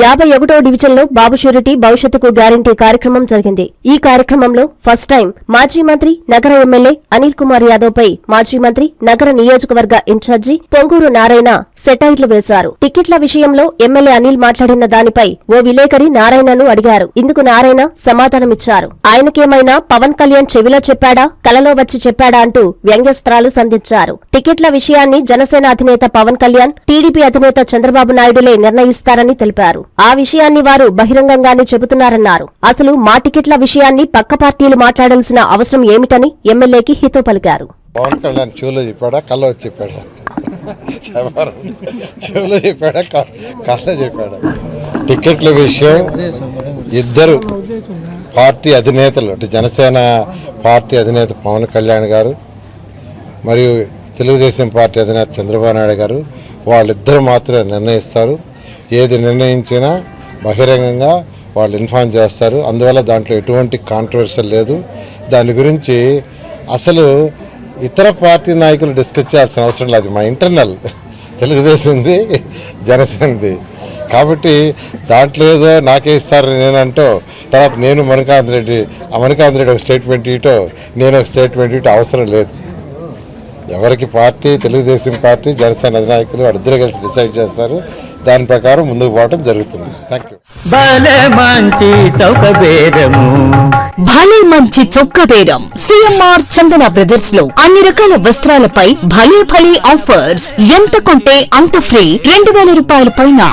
యాభై ఒకటో డివిజన్లో బాబు షూరిటీ భవిష్యత్తుకు గ్యారంటీ కార్యక్రమం జరిగింది. ఈ కార్యక్రమంలో ఫస్ట్ టైం మాజీ మంత్రి నగర ఎమ్మెల్యే అనిల్ కుమార్ యాదవ్ పై మాజీ మంత్రి నగర నియోజకవర్గ ఇన్ఛార్జి పొంగూరు నారాయణ సెటైట్లు వేశారు. టికెట్ల విషయంలో ఎమ్మెల్యే అనిల్ మాట్లాడిన దానిపై ఓ విలేకరి నారాయణను అడిగారు. ఇందుకు నారాయణ సమాధానమిచ్చారు. ఆయనకేమైనా పవన్ కళ్యాణ్ చెవిలో చెప్పాడా కలలో వచ్చి చెప్పాడా అంటూ వ్యంగ్యస్త్రాలు సంధించారు. టికెట్ల విషయాన్ని జనసేన అధినేత పవన్ కళ్యాణ్ టీడీపీ అధినేత చంద్రబాబు నాయుడులే నిర్ణయిస్తారని తెలిపారు. ఆ విషయాన్ని వారు బహిరంగంగానే చెబుతున్నారన్నారు. అసలు మా టికెట్ల విషయాన్ని పక్క పార్టీలు మాట్లాడాల్సిన అవసరం ఏమిటని ఎమ్మెల్యేకి హితో పలికారు. పవన్ కళ్యాణ్ చెవులో చెప్పాడా? కళ్ళ వచ్చి చెప్పాడా? చెప్పారు. చెవులో చెప్పాడా? కళ్ళ చెప్పాడా? టికెట్ల విషయం ఇద్దరు పార్టీ అధినేతలు అంటే జనసేన పార్టీ అధినేత పవన్ కళ్యాణ్ గారు మరియు తెలుగుదేశం పార్టీ అధినేత చంద్రబాబు నాయుడు గారు వాళ్ళిద్దరు మాత్రమే నిర్ణయిస్తారు. ఏది నిర్ణయించినా బహిరంగంగా వాళ్ళు ఇన్ఫార్మ్ చేస్తారు. అందువల్ల దాంట్లో ఎటువంటి కాంట్రవర్సీ లేదు. దాని గురించి అసలు ఇతర పార్టీ నాయకులు డిస్కస్ చేయాల్సిన అవసరం లేదు. మా ఇంటర్నల్ తెలుగుదేశంది జనసేనది. కాబట్టి దాంట్లో ఏదో నాకే ఇస్తారని నేను తర్వాత నేను మణికాంత్ రెడ్డి ఆ మణికాంత్ రెడ్డి ఒక స్టేట్మెంట్ ఇటో నేను ఒక స్టేట్మెంట్ ఇటో అవసరం లేదు. ఎవరికి పార్టీ తెలుగుదేశం పార్టీ జనసేన అధినాయకులు వాళ్ళిద్దరూ కలిసి డిసైడ్ చేస్తారు. దాని ప్రకారం ముందుకు పోవడం జరుగుతుంది. భలే మంచి చొక్క బేరం సిఎంఆర్ చందన బ్రదర్స్లో అన్ని రకాల వస్త్రాలపై భలే భలే ఆఫర్స్. ఎంత కొంటే అంత ఫ్రీ. రెండు వేల రూపాయల పైన.